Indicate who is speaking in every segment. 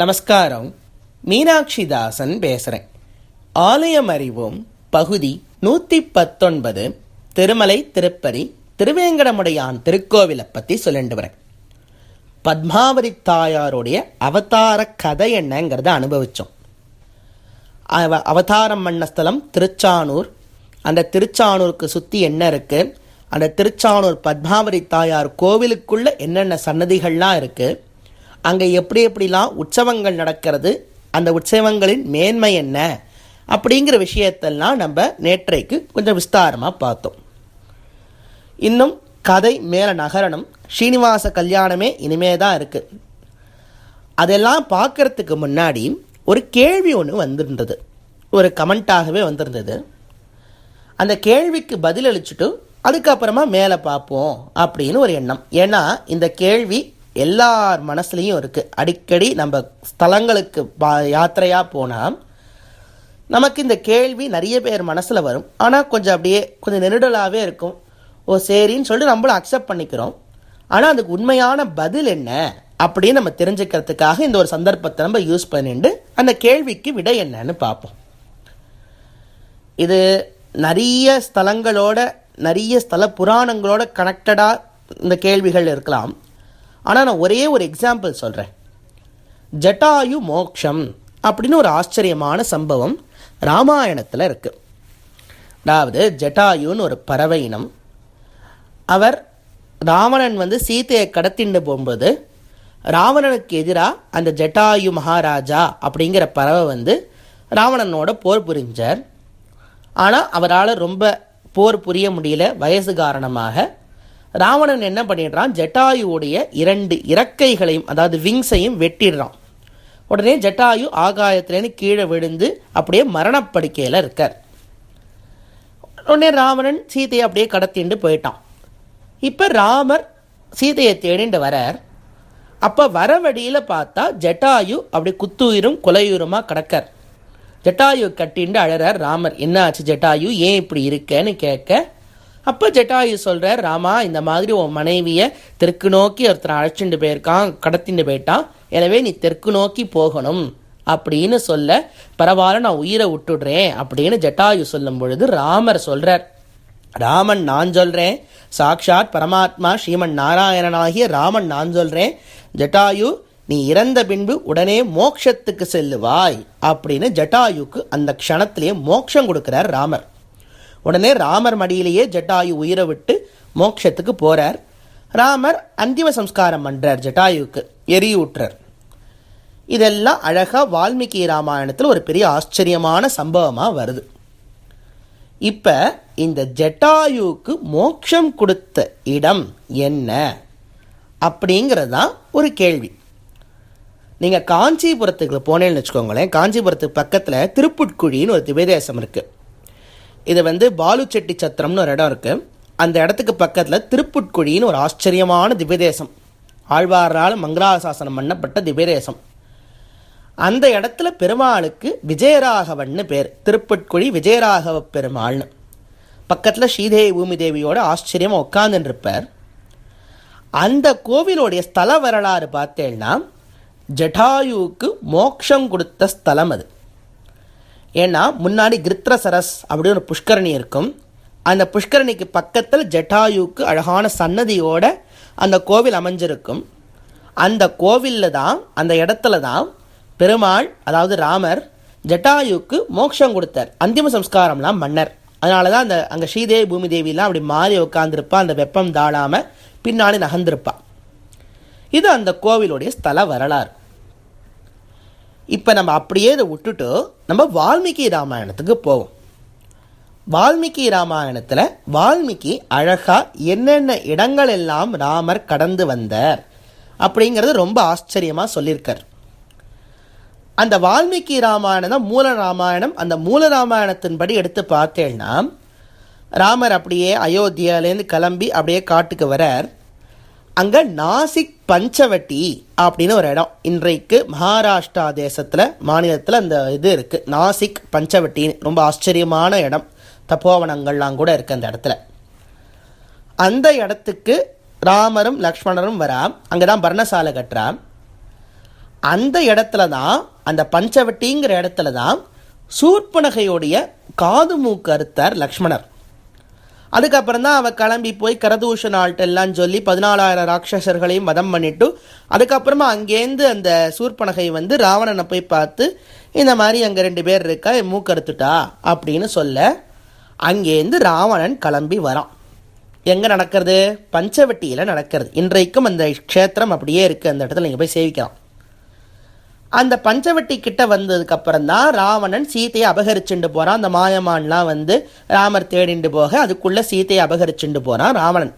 Speaker 1: நமஸ்காரம். மீனாட்சி தாசன் பேசுகிறேன் ஆலயம் அறிவோம் பகுதி நூற்றி பத்தொன்பது திருமலை திருப்பதி திருவேங்கடமுடையான் திருக்கோவிலை பற்றி சொல்லிட்டு வரேன். பத்மாவதி தாயாருடைய அவதார கதை என்னங்கிறத அனுபவித்தோம் அவ அவதாரம் பண்ண ஸ்தலம் திருச்சானூர். அந்த திருச்சானூருக்கு சுற்றி என்ன இருக்குது அந்த திருச்சானூர் பத்மாவதி தாயார் கோவிலுக்குள்ளே என்னென்ன சன்னதிகள்லாம் இருக்குது அங்கே எப்படி எப்படிலாம் உற்சவங்கள் நடக்கிறது அந்த உற்சவங்களின் மேன்மை என்ன அப்படிங்கிற விஷயத்தெல்லாம் நம்ம நேற்றைக்கு கொஞ்சம் விஸ்தாரமாக பார்த்தோம். இன்னும் கதை மேலே நகரணும். ஸ்ரீனிவாச கல்யாணமே இனிமே தான் இருக்குது அதெல்லாம் பார்க்கறதுக்கு முன்னாடி ஒரு கேள்வி ஒன்று வந்திருந்தது. ஒரு கமெண்ட்டாகவே வந்திருந்தது. அந்த கேள்விக்கு பதிலளிச்சுட்டு அதுக்கப்புறமா மேலே பார்ப்போம் அப்படின்னு ஒரு எண்ணம். ஏன்னா இந்த கேள்வி எல்லார் மனசுலையும் இருக்குது அடிக்கடி நம்ம ஸ்தலங்களுக்கு பா யாத்திரையாக போனால் நமக்கு இந்த கேள்வி நிறைய பேர் மனசில் வரும். ஆனால் கொஞ்சம் அப்படியே கொஞ்சம் நெருடலாகவே இருக்கும். ஓ சரின்னு சொல்லிட்டு நம்மளும் அக்செப்ட் பண்ணிக்கிறோம். ஆனால் அதுக்கு உண்மையான பதில் என்ன அப்படின்னு நம்ம தெரிஞ்சுக்கிறதுக்காக இந்த ஒரு சந்தர்ப்பத்தை நம்ம யூஸ் பண்ணிட்டு அந்த கேள்விக்கு விடை என்னன்னு பார்ப்போம். இது நிறைய ஸ்தலங்களோட நிறைய ஸ்தல புராணங்களோட கனெக்டடாக இந்த கேள்விகள் இருக்கலாம். ஆனால் நான் ஒரே ஒரு எக்ஸாம்பிள் சொல்கிறேன் ஜட்டாயு மோக்ஷம் அப்படின்னு ஒரு ஆச்சரியமான சம்பவம் ராமாயணத்தில் இருக்குது அதாவது ஜட்டாயுன்னு ஒரு பறவை இனம் அவர் ராவணன் வந்து சீதையை கடத்திண்டு போகும்போது ராவணனுக்கு எதிராக அந்த ஜட்டாயு மகாராஜா அப்படிங்கிற பறவை வந்து ராவணனோட போர் புரிஞ்சார். ஆனால் அவரால் ரொம்ப போர் புரிய முடியல வயசு காரணமாக ராவணன் என்ன பண்ணிடுறான்? ஜட்டாயுடைய இரண்டு இறக்கைகளையும் அதாவது விங்ஸையும் வெட்டிடுறான். உடனே ஜட்டாயு ஆகாயத்துலேருந்து கீழே விழுந்து அப்படியே மரணப்படுக்கையில் இருக்கார். உடனே ராவணன் சீதையை அப்படியே கடத்திண்டு போயிட்டான். இப்போ ராமர் சீதையை தேடிண்டு வரார். அப்போ வர வழியில் பார்த்தா ஜட்டாயு அப்படி குத்துயிரும் கொலையுருமாக கிடக்கார். ஜட்டாயு கட்டிண்டு அழறார் ராமர் என்ன ஆச்சு ஜட்டாயு? ஏன் இப்படி இருக்கேன்னு கேட்க அப்போ ஜட்டாயு சொல்கிறார் ராமா இந்த மாதிரி உன் மனைவியை தெற்கு நோக்கி ஒருத்தர் அழைச்சிட்டு போயிருக்கான் கடத்திட்டு போயிட்டான். எனவே நீ தெற்கு நோக்கி போகணும். அப்படின்னு சொல்ல பரவாயில்ல நான் உயிரை விட்டுடுறேன். அப்படின்னு ஜட்டாயு சொல்லும் பொழுது ராமர் சொல்கிறார் ராமன் நான் சொல்கிறேன் சாக்ஷாத் பரமாத்மா ஸ்ரீமன் நாராயணனாகிய ராமன் நான் சொல்கிறேன் ஜட்டாயு நீ இறந்த பின்பு உடனே மோக்ஷத்துக்கு செல்லுவாய். அப்படின்னு ஜட்டாயுக்கு அந்த க்ஷணத்திலேயே மோட்சம் கொடுக்கிறார் ராமர். உடனே ராமர் மடியிலேயே ஜட்டாயு உயிரை விட்டு மோட்சத்துக்கு போகிறார் ராமர் அந்திம சம்ஸ்காரம் பண்ணுறார் ஜட்டாயுவுக்கு எரியூட்டுறார். இதெல்லாம் அழகாக வால்மீகி ராமாயணத்தில் ஒரு பெரிய ஆச்சரியமான சம்பவமாக வருது. இப்போ இந்த ஜட்டாயுவுக்கு மோட்சம் கொடுத்த இடம் என்ன அப்படிங்கிறது தான் ஒரு கேள்வி. நீங்கள் காஞ்சிபுரத்துக்கு போனேன்னு வச்சுக்கோங்களேன் காஞ்சிபுரத்துக்கு பக்கத்தில் திருப்புட்குழின்னு ஒரு திவ்யதேசம் இருக்குது இது வந்து பாலுச்செட்டி சத்திரம்னு ஒரு இடம் இருக்குது அந்த இடத்துக்கு பக்கத்தில் திருப்புட்குழின்னு ஒரு ஆச்சரியமான திவ்யதேசம். ஆழ்வாரால் மங்களாசாசனம் பண்ணப்பட்ட திவ்யதேசம். அந்த இடத்துல பெருமாளுக்கு விஜயராகவன்னு பேர். திருப்புட்குழி விஜயராகவ பெருமாள்னு. பக்கத்தில் ஸ்ரீதேவி பூமி தேவியோட ஆச்சரியமாக உட்காந்துருப்பார் அந்த கோவிலுடைய ஸ்தல வரலாறு பார்த்தேன்னா ஜட்டாயுவுக்கு மோக்ஷம் கொடுத்த ஸ்தலம் அது. ஏன்னா முன்னாடி கிருத்ரசரஸ் அப்படின்னு ஒரு புஷ்கரணி இருக்கும். அந்த புஷ்கரணிக்கு பக்கத்தில் ஜட்டாயுக்கு அழகான சன்னதியோட அந்த கோவில் அமைஞ்சிருக்கும். அந்த கோவிலில் தான் அந்த இடத்துல தான் பெருமாள் அதாவது ராமர் ஜட்டாயுக்கு மோட்சம் கொடுத்தார். அந்திம சம்ஸ்காரம்லாம் மன்னர். அதனால தான் அந்த அங்கே ஸ்ரீதேவி பூமி தேவிலாம் அப்படி மாறி உட்காந்துருப்பா அந்த வெப்பம் தாழாமல் பின்னாடி நகர்ந்திருப்பா. இது அந்த கோவிலுடைய ஸ்தல வரலாறு. இப்போ நம்ம அப்படியே இதை விட்டுட்டு நம்ம வால்மீகி ராமாயணத்துக்கு போவோம். வால்மீகி ராமாயணத்தில் வால்மீகி அழகாக என்னென்ன இடங்கள் எல்லாம் ராமர் கடந்து வந்தார் அப்படிங்கிறது ரொம்ப ஆச்சரியமாக சொல்லியிருக்கார். அந்த வால்மீகி ராமாயணம் தான் மூல ராமாயணம். அந்த மூல ராமாயணத்தின்படி எடுத்து பார்த்தேன்னா ராமர் அப்படியே அயோத்தியாலேருந்து கிளம்பி அப்படியே காட்டுக்கு வரார். அங்கே நாசிக் பஞ்சவட்டி அப்படின்னு ஒரு இடம். இன்றைக்கு மகாராஷ்டிரா தேசத்தில் மாநிலத்தில் அந்த இது இருக்குது நாசிக் பஞ்சவட்டின்னு. ரொம்ப ஆச்சரியமான இடம். தப்போவனங்கள்லாம் கூட இருக்குது அந்த இடத்துல. அந்த இடத்துக்கு ராமரும் லக்ஷ்மணரும் வரா. அங்கே தான் பர்ணசாலை கட்டுறா அந்த இடத்துல தான் அந்த பஞ்சவட்டிங்கிற இடத்துல தான் சூர்பனகையுடைய காது மூக்கு அறுத்தார் லக்ஷ்மணர். அதுக்கப்புறம் தான் அவள் கிளம்பி போய் கரதூஷன் ஆள்கிட்ட எல்லாம் சொல்லி பதினாலாயிரம் ராட்சசர்களையும் வதம் பண்ணிட்டு அதுக்கப்புறமா அங்கேருந்து அந்த சூர்பனகை வந்து ராவணனை போய் பார்த்து இந்த மாதிரி அங்கே ரெண்டு பேர் இருக்கா மூக்கறுத்துட்டா அப்படின்னு சொல்ல அங்கேருந்து ராவணன் கிளம்பி வரான். எங்கே நடக்கிறது? பஞ்சவட்டியில் நடக்கிறது. இன்றைக்கும் அந்த க்ஷேத்திரம் அப்படியே இருக்குது அந்த இடத்துல நீங்கள் போய் சேவிக்கலாம். அந்த பஞ்சவட்டி கிட்ட வந்ததுக்கு அப்புறம் தான் ராவணன் சீதையை அபகரிச்சுண்டு போகிறான் அந்த மாயமான்லாம் வந்து ராமர் தேடிண்டு போக அதுக்குள்ளே சீதையை அபகரிச்சுண்டு போகிறான் ராவணன்.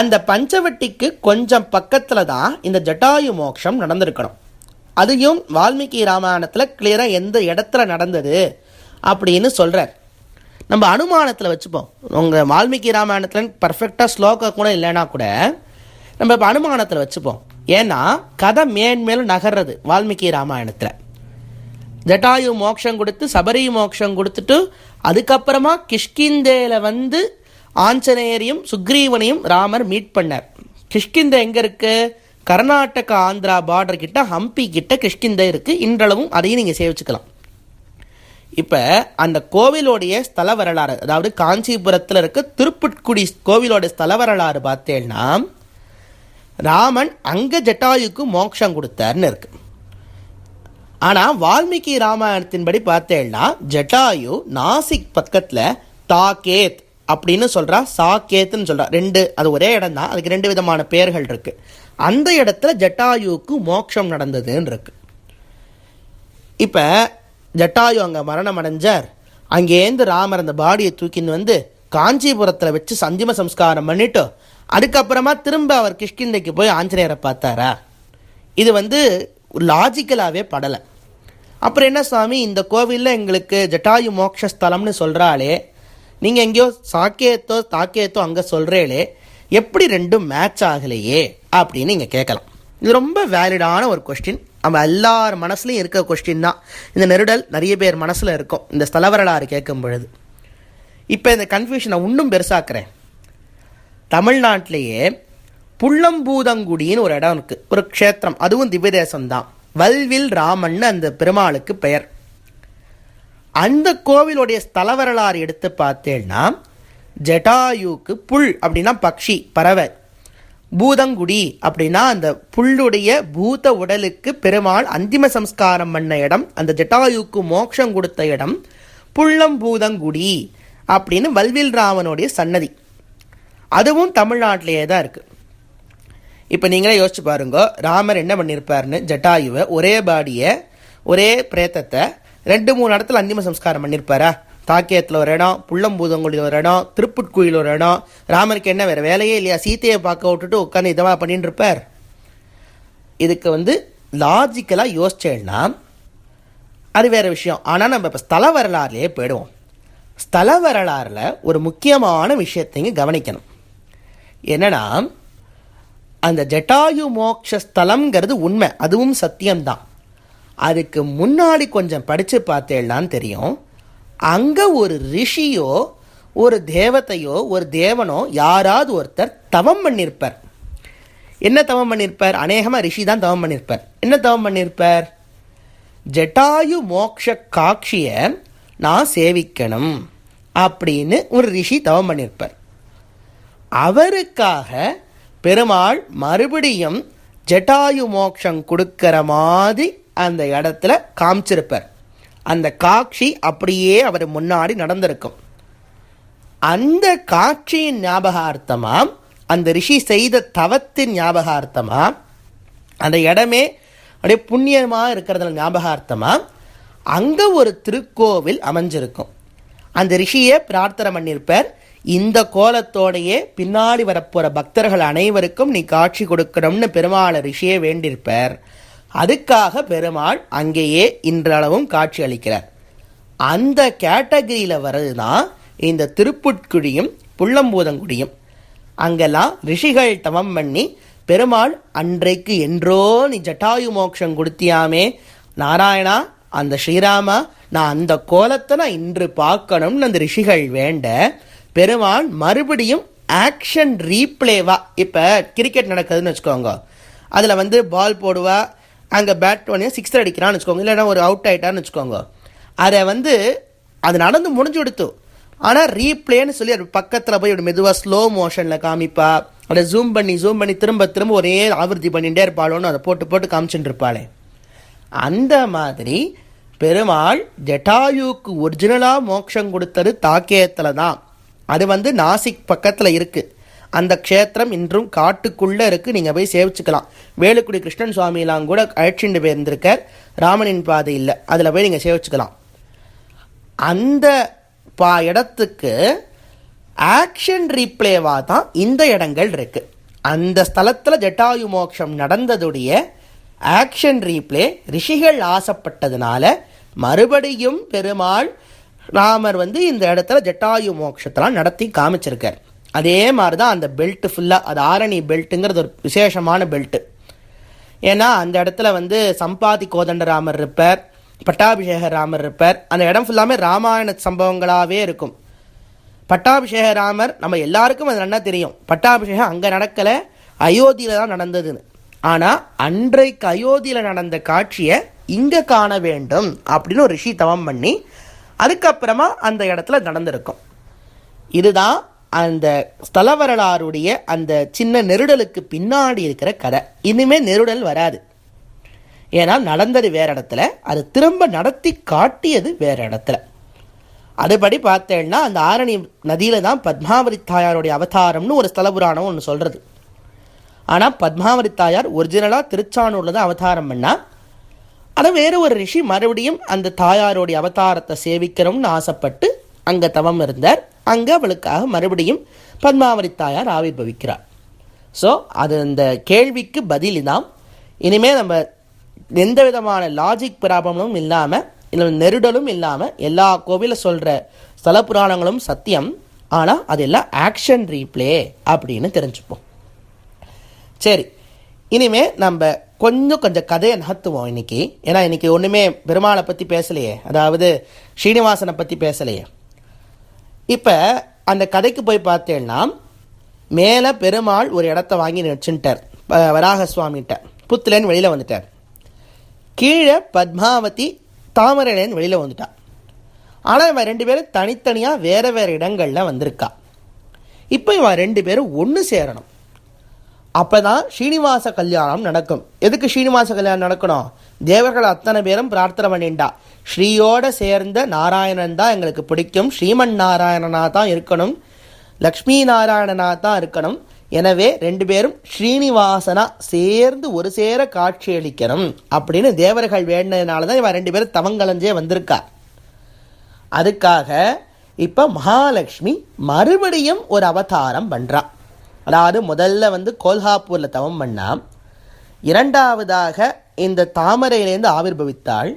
Speaker 1: அந்த பஞ்சவட்டிக்கு கொஞ்சம் பக்கத்தில் தான் இந்த ஜட்டாயு மோட்சம் நடந்திருக்கணும். அதையும் வால்மீகி ராமாயணத்தில் கிளியராக எந்த இடத்துல நடந்தது அப்படின்னு சொல்கிறார் நம்ம அனுமானத்தில் வச்சுப்போம். உங்கள் வால்மீகி ராமாயணத்தில் பர்ஃபெக்டாக ஸ்லோகம் கூட இல்லைன்னா கூட நம்ம இப்போ அனுமானத்தில் வச்சுப்போம். ஏன்னா கதை மேன்மேலும் நகர்றது வால்மீகி ராமாயணத்தில். ஜட்டாயு மோட்சம் கொடுத்து சபரி மோட்சம் கொடுத்துட்டு அதுக்கப்புறமா கிஷ்கிந்தேல வந்து ஆஞ்சநேயரையும் சுக்ரீவனையும் ராமர் மீட் பண்ணார். கிஷ்கிந்த எங்கே இருக்குது கர்நாடகா ஆந்திரா பார்டர் கிட்ட ஹம்பி கிட்ட கிஷ்கிந்த இருக்குது இன்றளவும் அதையும் நீங்கள் சேவிச்சுக்கலாம். இப்போ அந்த கோவிலோடைய ஸ்தல வரலாறு அதாவது காஞ்சிபுரத்தில் இருக்க திருப்புட்குடி கோவிலோட ஸ்தல வரலாறு பார்த்தேன்னா ராமன் அங்கே ஜட்டாயுக்கு மோட்சம் கொடுத்தாருன்னு இருக்கு. ஆனால் வால்மீகி ராமாயணத்தின்படி பார்த்தேன்னா ஜட்டாயு நாசிக் பக்கத்தில் தாகேத் அப்படின்னு சொல்கிறா சாகேத்துன்னு சொல்கிறா ரெண்டு அது ஒரே இடம் தான் அதுக்கு ரெண்டு விதமான பெயர்கள் இருக்கு. அந்த இடத்துல ஜட்டாயுவுக்கு மோட்சம் நடந்ததுன்னு இருக்கு. இப்போ ஜட்டாயு அங்கே மரணம் அடைஞ்சார். அங்கேருந்து ராமர் அந்த பாடியை தூக்கின்னு வந்து காஞ்சிபுரத்தில் வச்சு சந்திம சம்ஸ்காரம் பண்ணிவிட்டு அதுக்கப்புறமா திரும்ப அவர் கிஷ்கிந்தைக்கு போய் ஆஞ்சநேயரை பார்த்தாரா? இது வந்து லாஜிக்கலாகவே படலை. அப்புறம் என்ன சுவாமி இந்த கோவிலில் எங்களுக்கு ஜட்டாயு மோக்ஷஸ்தலம்னு சொல்கிறாளே நீங்கள் எங்கேயோ சாக்கேத்தோ தாக்கேத்தோ அங்கே சொல்கிறேளே எப்படி ரெண்டும் மேட்ச் ஆகலையே அப்படின்னு நீங்கள் கேட்கலாம். இது ரொம்ப வேலிடான ஒரு கொஸ்டின் நம்ம எல்லார் மனசுலையும் இருக்க கொஸ்டின் தான். இந்த நெருடல் நிறைய பேர் மனசில் இருக்கும். இந்த ஸ்தல வரலாறு கேட்கும் பொழுது. இப்போ இந்த கன்ஃபியூஷனை இன்னும் பெருசாக்குறேன். தமிழ்நாட்டிலேயே புள்ளம்பூதங்குடின்னு ஒரு இடம் இருக்குது ஒரு க்ஷேத்திரம். அதுவும் திவ்யதேசம் தான் வல்வில் ராமன் அந்த பெருமாளுக்கு பெயர். அந்த கோவிலுடைய ஸ்தல வரலாறு எடுத்து பார்த்தேன்னா ஜட்டாயுக்கு புல் அப்படின்னா பக்ஷி பறவை. பூதங்குடி அப்படின்னா அந்த புல்லுடைய பூத உடலுக்கு பெருமாள் அந்திம சம்ஸ்காரம் பண்ண இடம் அந்த ஜட்டாயுக்கு மோட்சம் கொடுத்த இடம் புள்ளம்பூதங்குடி அப்படின்னு வல்வில் ராமனுடைய சன்னதி. அதுவும் தமிழ்நாட்டிலேயே தான் இருக்குது இப்போ நீங்களே யோசிச்சு பாருங்க ராமர் என்ன பண்ணியிருப்பாருன்னு ஜட்டாயுவை ஒரே பாடியை ஒரே பிரேத்தத்தை ரெண்டு மூணு இடத்துல அந்திம சம்ஸ்காரம் பண்ணியிருப்பாரா தாக்கியத்தில் ஒரு இடம் புள்ளம்பூதங்குடியில் ஒரு இடம் திருப்புட்குயில் ஒரு இடம். ராமருக்கு என்ன வேறு வேலையே இல்லையா? சீத்தையை பார்க்க விட்டுட்டு உட்காந்து இதவா பண்ணிட்டு இருப்பார் இதுக்கு வந்து லாஜிக்கலாக யோசிச்சேன்னா அது வேறு விஷயம். ஆனால் நம்ம இப்போ ஸ்தல வரலாறுலேயே போயிடுவோம். ஸ்தல வரலாறில் ஒரு முக்கியமான விஷயத்தையும் கவனிக்கணும். என்னன்னா அந்த ஜட்டாயு மோக்ஷஸ்தலம்ங்கிறது உண்மை. அதுவும் சத்தியம்தான். அதுக்கு முன்னாடி கொஞ்சம் படித்து பார்த்தேன்னான்னு தெரியும். அங்கே ஒரு ரிஷியோ ஒரு தேவத்தையோ ஒரு தேவனோ யாராவது ஒருத்தர் தவம் பண்ணியிருப்பார் என்ன தவம் பண்ணியிருப்பார் அநேகமாக ரிஷி தான் தவம் பண்ணியிருப்பார் என்ன தவம் பண்ணியிருப்பார் ஜட்டாயு மோக்ஷ காட்சியை நான் சேவிக்கணும் அப்படின்னு ஒரு ரிஷி தவம் பண்ணியிருப்பார் அவருக்காக பெருமாள் மறுபடியும் ஜட்டாயு மோக்ஷம் கொடுக்கிற மாதிரி அந்த இடத்துல காமிச்சிருப்பார். அந்த காட்சி அப்படியே அவர் முன்னாடி நடந்திருக்கும். அந்த காட்சியின் ஞாபகார்த்தமாக அந்த ரிஷி செய்த தவத்தின் ஞாபகார்த்தமாக அந்த இடமே அப்படியே புண்ணியமாக இருக்கிறதுல ஞாபகார்த்தமாக அங்கே ஒரு திருக்கோவில் அமைஞ்சிருக்கும். அந்த ரிஷியை பிரார்த்தனை பண்ணியிருப்பார் இந்த கோலத்தோடையே பின்னாடி வரப்போகிற பக்தர்கள் அனைவருக்கும் நீ காட்சி கொடுக்கணும்னு பெருமாளை ரிஷியே வேண்டியிருப்பார். அதுக்காக பெருமாள் அங்கேயே இன்றளவும் காட்சி அளிக்கிறார். அந்த கேட்டகரியில் வர்றது தான் இந்த திருப்புட்குடியும் புள்ளம்பூதங்குடியும். அங்கெல்லாம் ரிஷிகள் தவம் பண்ணி பெருமாள் அன்றைக்கு என்றோ நீ ஜட்டாயு மோட்சம் கொடுத்தியாமே நாராயணா அந்த ஸ்ரீராமா நான் அந்த கோலத்தை நான் இன்று பார்க்கணும்னு அந்த ரிஷிகள் வேண்ட பெருமாள் மறுபடியும் ஆக்ஷன் ரீப்ளேவா இப்போ கிரிக்கெட் நடக்குதுன்னு வச்சுக்கோங்க. அதில் வந்து பால் போடுவா. அங்கே பேட் பண்ணி சிக்ஸர் அடிக்கிறான்னு வச்சுக்கோங்க. இல்லைன்னா ஒரு அவுட் ஆகிட்டான்னு வச்சுக்கோங்க. அதை வந்து அது நடந்து முடிஞ்சு கொடுத்து ஆனால் ரீப்ளேன்னு சொல்லி அது பக்கத்தில் போய் இப்படி மெதுவாக ஸ்லோ மோஷனில் காமிப்பா. அதை ஜூம் பண்ணி ஜூம் பண்ணி திரும்ப திரும்ப ஒரே ஆவர்த்தி பண்ணிகிட்டே இருப்பாளோன்னு அதை போட்டு போட்டு காமிச்சுட்டு இருப்பாளே. அந்த மாதிரி பெருமாள் ஜட்டாயுக்கு ஒரிஜினலாக மோட்சம் கொடுத்தது தாக்கேயத்தில் தான். அது வந்து நாசிக் பக்கத்தில் இருக்குது அந்த க்ஷேத்திரம் இன்றும் காட்டுக்குள்ளே இருக்குது நீங்கள் போய் சேவிச்சுக்கலாம். வேலுக்குடி கிருஷ்ணன் சுவாமிலாம் கூட அழைச்சிட்டு போயிருந்திருக்கார். ராமனின் பாதை இல்லை. அதில் போய் நீங்கள் சேவிச்சுக்கலாம். அந்த பா இடத்துக்கு ஆக்ஷன் ரீப்ளேவாக தான் இந்த இடங்கள் இருக்குது அந்த ஸ்தலத்தில் ஜட்டாயு மோட்சம் நடந்ததுடைய ஆக்ஷன் ரீப்ளே ரிஷிகள் ஆசைப்பட்டதுனால மறுபடியும் பெருமாள் ராமர் வந்து இந்த இடத்துல ஜட்டாயு மோட்சத்தெல்லாம் நடத்தி காமிச்சிருக்கார். அதே மாதிரி தான் அந்த பெல்ட் ஃபுல்லாக அது ஆரணி பெல்ட்டுங்கிறது ஒரு விசேஷமான பெல்ட்டு ஏன்னா அந்த இடத்துல வந்து சம்பாதி கோதண்ட ராமர் இருப்பார் பட்டாபிஷேக ராமர் இருப்பார். அந்த இடம் ஃபுல்லாமே ராமாயண சம்பவங்களாகவே இருக்கும். பட்டாபிஷேக ராமர் நம்ம எல்லாருக்கும் அது நல்லா தெரியும். பட்டாபிஷேகம் அங்கே நடக்கலை அயோத்தியில் தான் நடந்ததுன்னு. ஆனால் அன்றைக்கு அயோத்தியில் நடந்த காட்சியை இங்கே காண வேண்டும் அப்படின்னு ஒரு ரிஷி தவம் பண்ணி அதுக்கப்புறமா அந்த இடத்துல நடந்திருக்கும். இதுதான் அந்த ஸ்தல வரலாறுடைய அந்த சின்ன நெருடலுக்கு பின்னாடி இருக்கிற கதை. இனிமேல் நெருடல் வராது. ஏன்னா நடந்தது வேற இடத்துல. அது திரும்ப நடத்தி காட்டியது வேற இடத்துல. அதுபடி பார்த்தேன்னா அந்த ஆரணி நதியில் தான் பத்மாவதி தாயாருடைய அவதாரம்னு ஒரு ஸ்தல புராணம் ஒன்று சொல்கிறது ஆனால் பத்மாவதி தாயார் ஒரிஜினலாக திருச்சானூரில் தான் அவதாரம் பண்ணால் அதை வேற ஒரு ரிஷி மறுபடியும் அந்த தாயாருடைய அவதாரத்தை சேவிக்கணும்னு ஆசைப்பட்டு அங்கே தவம் இருந்தார். அங்கே அவளுக்காக மறுபடியும் பத்மாவதி தாயார் ஆவிர்பவிக்கிறார் ஸோ அது அந்த கேள்விக்கு பதில் தான் இனிமேல் நம்ம எந்த விதமான லாஜிக் பிராபலமும் இல்லாமல் இல்லை நெருடலும் இல்லாமல் எல்லா கோவிலில் சொல்கிற ஸ்தல புராணங்களும் சத்தியம். ஆனால் அது எல்லாம் ஆக்ஷன் ரீப்ளே அப்படின்னு தெரிஞ்சுப்போம். சரி இனிமே நம்ம கொஞ்சம் கொஞ்சம் கதையை நகர்த்துவோம் இன்னைக்கு. ஏன்னா இன்றைக்கி ஒன்றுமே பெருமாளை பற்றி பேசலையே. அதாவது ஸ்ரீனிவாசனை பற்றி பேசலையே. இப்போ அந்த கதைக்கு போய் பார்த்தேன்னா மேலே பெருமாள் ஒரு இடத்த வாங்கி வச்சுட்டார் வராக சுவாமிகிட்ட புத்துலேன்னு வெளியில் வந்துட்டார். கீழே பத்மாவதி தாமரலேன்னு வெளியில் வந்துட்டான். ஆனால் இவன் ரெண்டு பேரும் தனித்தனியாக வேறு வேறு இடங்களில் வந்திருக்கா. இப்போ இவன் ரெண்டு பேரும் ஒன்று சேரணும். அப்போ தான் ஸ்ரீனிவாச கல்யாணம் நடக்கும். எதுக்கு ஸ்ரீனிவாச கல்யாணம் நடக்கணும்? தேவர்கள் அத்தனை பேரும் பிரார்த்தனை பண்ணிண்டா. ஸ்ரீயோட சேர்ந்த நாராயணன் தான் எங்களுக்கு பிடிக்கும். ஸ்ரீமன் நாராயணனா தான் இருக்கணும். லக்ஷ்மி நாராயணனா தான் இருக்கணும். எனவே ரெண்டு பேரும் ஸ்ரீனிவாசனா சேர்ந்து ஒரு சேர காட்சியளிக்கணும் அப்படின்னு தேவர்கள் வேண்டினதுனால தான் இவன் ரெண்டு பேரும் தவங்கலஞ்சே வந்திருக்கா. அதுக்காக இப்போ மகாலட்சுமி மறுபடியும் ஒரு அவதாரம் பண்ணுறா அதாவது முதல்ல வந்து கோல்ஹாப்பூரில் தவம் பண்ணா இரண்டாவதாக இந்த தாமரையிலேருந்து ஆவிர்பவித்தாள்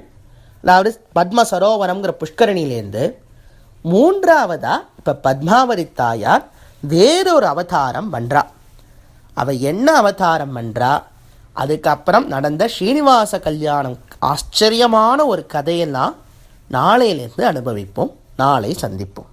Speaker 1: அதாவது பத்ம சரோவரம்ங்கிற புஷ்கரணியிலேருந்து மூன்றாவதா இப்போ பத்மாவதி தாயார் வேறொரு அவதாரம் பண்ணுறா அவள் என்ன அவதாரம் பண்ணுறா அதுக்கப்புறம் நடந்த ஸ்ரீனிவாச கல்யாணம் ஆச்சரியமான ஒரு கதையெல்லாம் நாளையிலேருந்து அனுபவிப்போம் நாளை சந்திப்போம்.